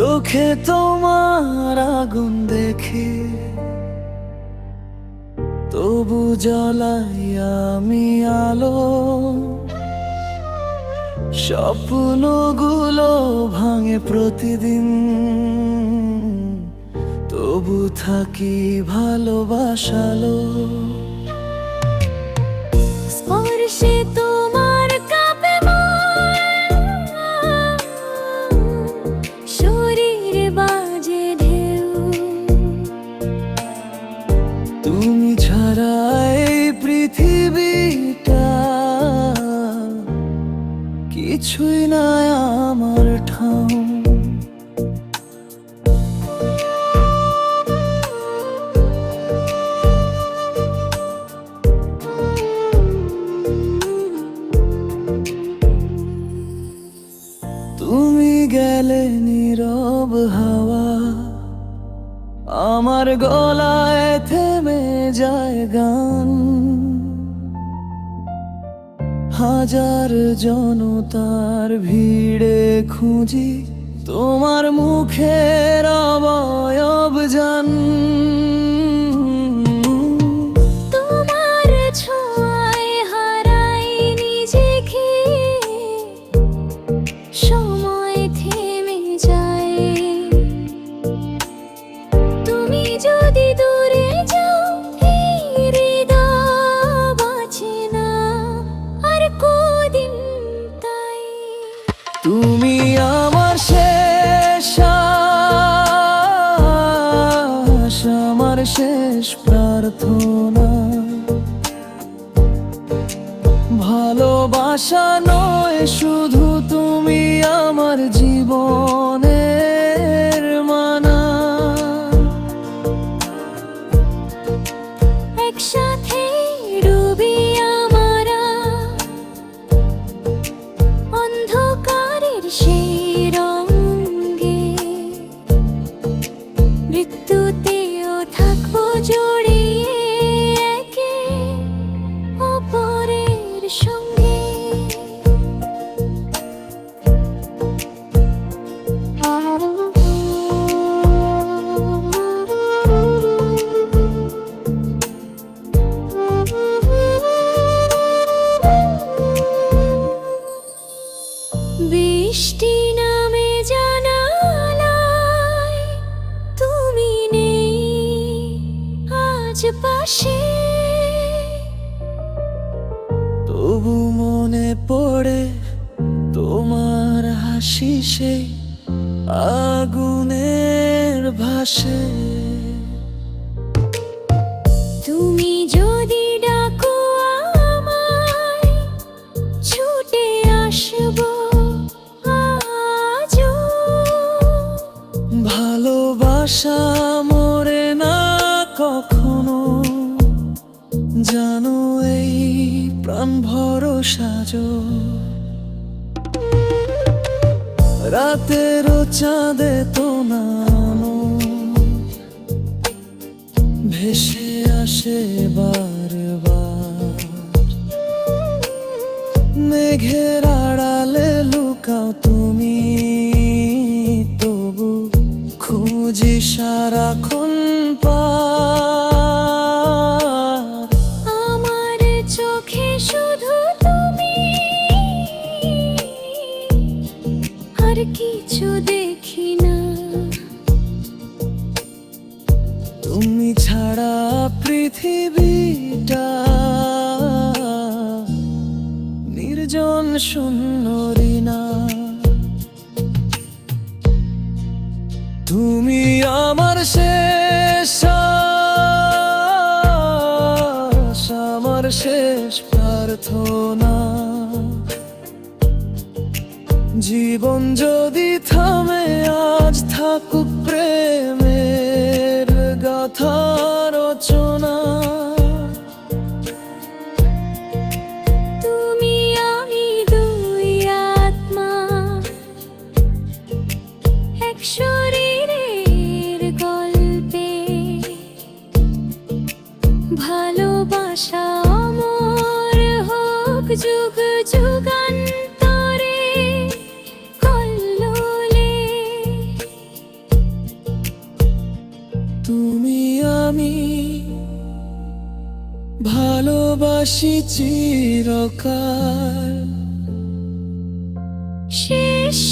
চোখে তোমার আগুন দেখে, তবু জ্বলাই আমি আলো। স্বপ্নগুলো ভাঙে প্রতিদিন, তবু থাকি ভালোবাসালো। স্পর্শে কিছুই না আমার ঠাউ তুমি গেলে নীরব হাওয়া আমার গলায় থেমে যায় গান। হাজার জনতার ভিড়ে খুঁজি তোমার মুখের শেষ প্রার্থনা। ভালোবাসা নয় শুধু তুমি আমার জীবনের পড়ে তোমার হাসি সেই আগুনের ভাসে। তুমি যদি ডাকো আমায় ছুটে আসব আজও। ভালোবাসা মরে না কখনো জানো এই প্রাণ ভরসা যো রাতেরও চাঁদে তো নানো ভেসে আসে বারবার। মেঘের আড়ালে লুকাও তুমি। তবু খুঁজি সারাক্ষণ পার তুমি ছাড়া পৃথিবীটা নির্জন শূন্য রিনা তুমি আমার শেষ আমার শেষ প্রার্থনা। জীবন যদি থামে, আজ থাকুক প্রেমের ভালোবাসি চিরকাল। শেষ